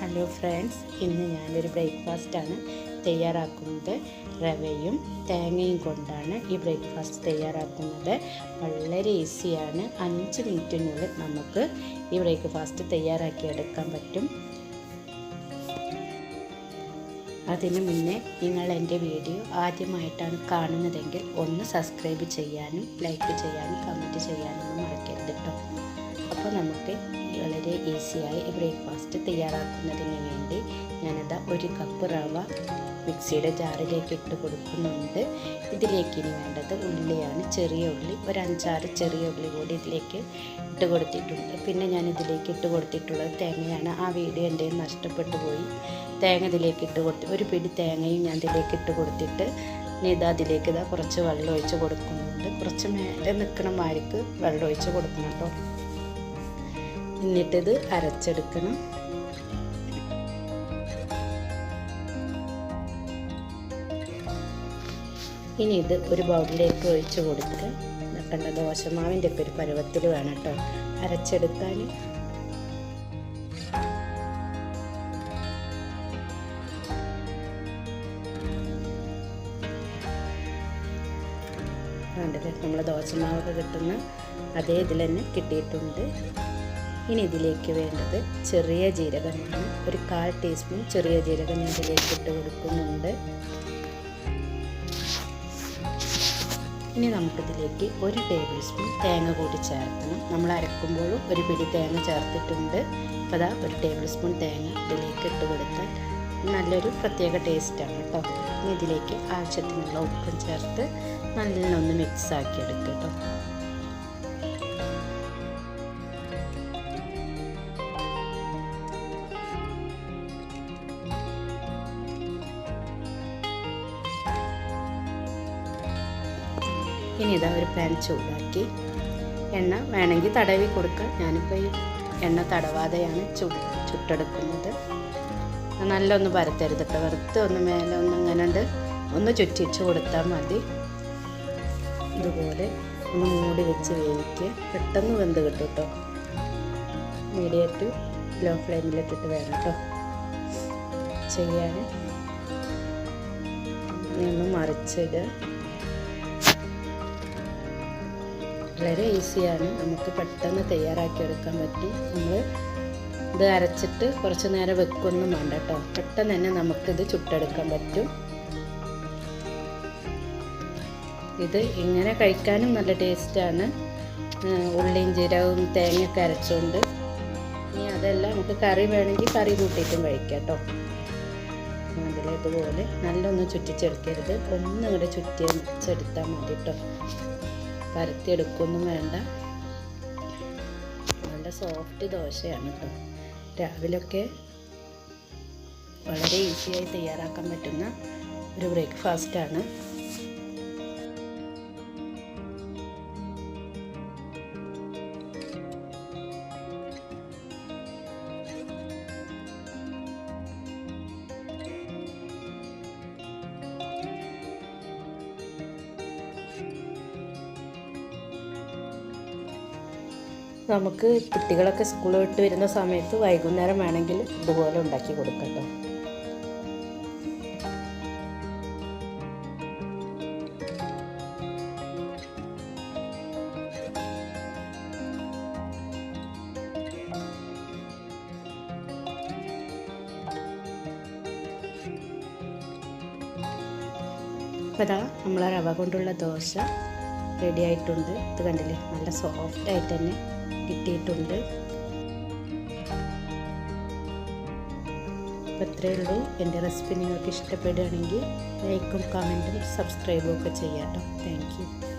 Hello friends ഇന്ന് ഞാനൊരു ബ്രേക്ക്ഫാസ്റ്റാണ് തയ്യാറാക്കുന്നത്. റവയും തേങ്ങയും കൊണ്ടാണ് ഈ ബ്രേക്ക്ഫാസ്റ്റ് തയ്യാറാക്കുന്നത്. വളരെ ഈസിയാണ്. അഞ്ച് മിനിറ്റിനുള്ളിൽ നമുക്ക് ഈ ബ്രേക്ക്ഫാസ്റ്റ് തയ്യാറാക്കിയെടുക്കാൻ പറ്റും. അതിനു മുന്നേ നിങ്ങൾ എന്റെ വീഡിയോ ആദ്യമായിട്ടാണ് കാണുന്നതെങ്കിൽ ഒന്ന് സബ്സ്ക്രൈബ് ചെയ്യാനും ലൈക്ക് ചെയ്യാനും കമന്റ് ചെയ്യാനും മറക്കരുത് കേട്ടോ അപ്പോൾ നമുക്ക് വളരെ ഈസിയായി ബ്രേക്ക്ഫാസ്റ്റ് തയ്യാറാക്കുന്നതിന് വേണ്ടി ഞാനത് ഒരു കപ്പ് റവ മിക്സിയുടെ ജാറിലേക്ക് ഇട്ട് കൊടുക്കുന്നുണ്ട്. ഇതിലേക്ക് ഇനി വേണ്ടത് ഉള്ളിയാണ്. ചെറിയ ഉള്ളി ഒരു അഞ്ചാറ് ചെറിയ ഉള്ളി കൂടി ഇതിലേക്ക് ഇട്ട് കൊടുത്തിട്ടുണ്ട്. പിന്നെ ഞാൻ ഇതിലേക്ക് ഇട്ട് കൊടുത്തിട്ടുള്ളത് തേങ്ങയാണ്. ആ വീഡിയോ എന്റെ നഷ്ടപ്പെട്ടു പോയി. തേങ്ങ ഇതിലേക്ക് ഇട്ട് കൊടുത്തു ഒരു പിടി തേങ്ങയും ഞാൻ ഇതിലേക്ക് ഇട്ട് കൊടുത്തിട്ട് ഇതാ അതിലേക്ക് ഇതാ കുറച്ച് വെള്ളം ഒഴിച്ച് കൊടുക്കുന്നുണ്ട്. കുറച്ച് മേലെ നിൽക്കണമാർക്ക് വെള്ളം ഒഴിച്ച് കൊടുക്കണം കേട്ടോ. എന്നിട്ടിത് അരച്ചെടുക്കണം. ഇനി ഇത് ഒരു ബൗളിലേക്ക് ഒഴിച്ച് കൊടുത്ത് കണ്ട ദോശമാവിന്റെ ഒക്കെ ഒരു പരുവത്തിൽ വേണം കേട്ടോ അരച്ചെടുക്കാൻ. വേണ്ടത് നമ്മൾ ദോശമാവൊക്കെ കിട്ടുന്ന അതേ ഇതിൽ തന്നെ കിട്ടിയിട്ടുണ്ട്. ഇനി ഇതിലേക്ക് വേണ്ടത് ചെറിയ ജീരകമാണ്. ഒരു കാൽ ടീസ്പൂൺ ചെറിയ ജീരകം ഞാൻ ഇതിലേക്ക് ഇട്ട് കൊടുക്കുന്നുണ്ട്. ഇനി നമുക്കിതിലേക്ക് ഒരു ടേബിൾ സ്പൂൺ തേങ്ങ കൂടി ചേർക്കണം. നമ്മൾ അരക്കുമ്പോഴും ഒരു പിടി തേങ്ങ ചേർത്തിട്ടുണ്ട്. അപ്പോൾ അതാ ഒരു ടേബിൾ സ്പൂൺ തേങ്ങ ഇതിലേക്ക് ഇട്ട് കൊടുത്താൽ നല്ലൊരു പ്രത്യേക ടേസ്റ്റാണ് കേട്ടോ ഇനി ഇതിലേക്ക് ആവശ്യത്തിനുള്ള ഉപ്പും ചേർത്ത് നല്ലൊന്ന് മിക്സ് ആക്കി കേട്ടോ ഇനി ഇതാ ഒരു പാൻ ചൂടാക്കി. എണ്ണ വേണമെങ്കിൽ തടവി കൊടുക്കാം. ഞാനിപ്പോൾ ഈ എണ്ണ തടവാതെയാണ് ചുട ചുട്ടെടുക്കുന്നത്. നല്ലൊന്ന് പരത്തരുത് കേട്ടോ വെറുത്ത് ഒന്ന് മേലെ ഒന്ന് ഇങ്ങനെ ഉണ്ട് ഒന്ന് ചുറ്റിച്ച് കൊടുത്താൽ മതി. ഇതുപോലെ ഒന്ന് മൂടി വെച്ച് വേവിക്കുക. പെട്ടെന്ന് വെന്ത് കിട്ടും കേട്ടോ മീഡിയം ടു ലോ ഫ്ലെയിമിലിട്ടിട്ട് വേണം കേട്ടോ ചെയ്യാൻ. ഒന്ന് മറിച്ചിടുക. വളരെ ഈസിയാണ്. നമുക്ക് പെട്ടെന്ന് തയ്യാറാക്കി എടുക്കാൻ പറ്റും. നമ്മൾ ഇത് അരച്ചിട്ട് കുറച്ച് നേരം വെക്കൊന്നും വേണ്ട കേട്ടോ. പെട്ടെന്ന് തന്നെ നമുക്കിത് ചുട്ടെടുക്കാൻ പറ്റും. ഇത് ഇങ്ങനെ കഴിക്കാനും നല്ല ടേസ്റ്റാണ്. ഉള്ളിയും ജീരകവും തേങ്ങയൊക്കെ അരച്ചുകൊണ്ട് ഇനി അതല്ല നമുക്ക് കറി വേണമെങ്കിൽ കറി കൂട്ടിയിട്ടും കഴിക്കാം കേട്ടോ. അതിലേതുപോലെ നല്ലൊന്ന് ചുറ്റിച്ചെടുക്കരുത്. ഒന്നും കൂടെ ചുറ്റിച്ചെടുത്താൽ മതി കേട്ടോ. പരത്തിയെടുക്കൊന്നും വേണ്ട. നല്ല സോഫ്റ്റ് ദോശയാണ് കേട്ടോ രാവിലൊക്കെ വളരെ ഈസിയായി തയ്യാറാക്കാൻ പറ്റുന്ന ഒരു ബ്രേക്ക്ഫാസ്റ്റാണ് നമുക്ക് കുട്ടികളൊക്കെ സ്കൂൾ വിട്ട് വരുന്ന സമയത്ത് വൈകുന്നേരം വേണമെങ്കിൽ ഇതുപോലെ ഉണ്ടാക്കി കൊടുക്കട്ടോ. കേട്ടോ അപ്പോൾ ഇതാ നമ്മളെ റവ കൊണ്ടുള്ള ദോശ റെഡി ആയിട്ടുണ്ട്. ഇത് കണ്ടില്ലേ? നല്ല സോഫ്റ്റ് ആയിട്ട് തന്നെ. കിട്ടിയിട്ടുണ്ട്. അപ്പോൾ ഇത്രയേ ഉള്ളൂ. എന്റെ റെസിപ്പി നിങ്ങൾക്ക് ഇഷ്ടപ്പെടുകയാണെങ്കിൽ ലൈക്കും കമന്റും സബ്സ്ക്രൈബും ഒക്കെ ചെയ്യാം കേട്ടോ. താങ്ക്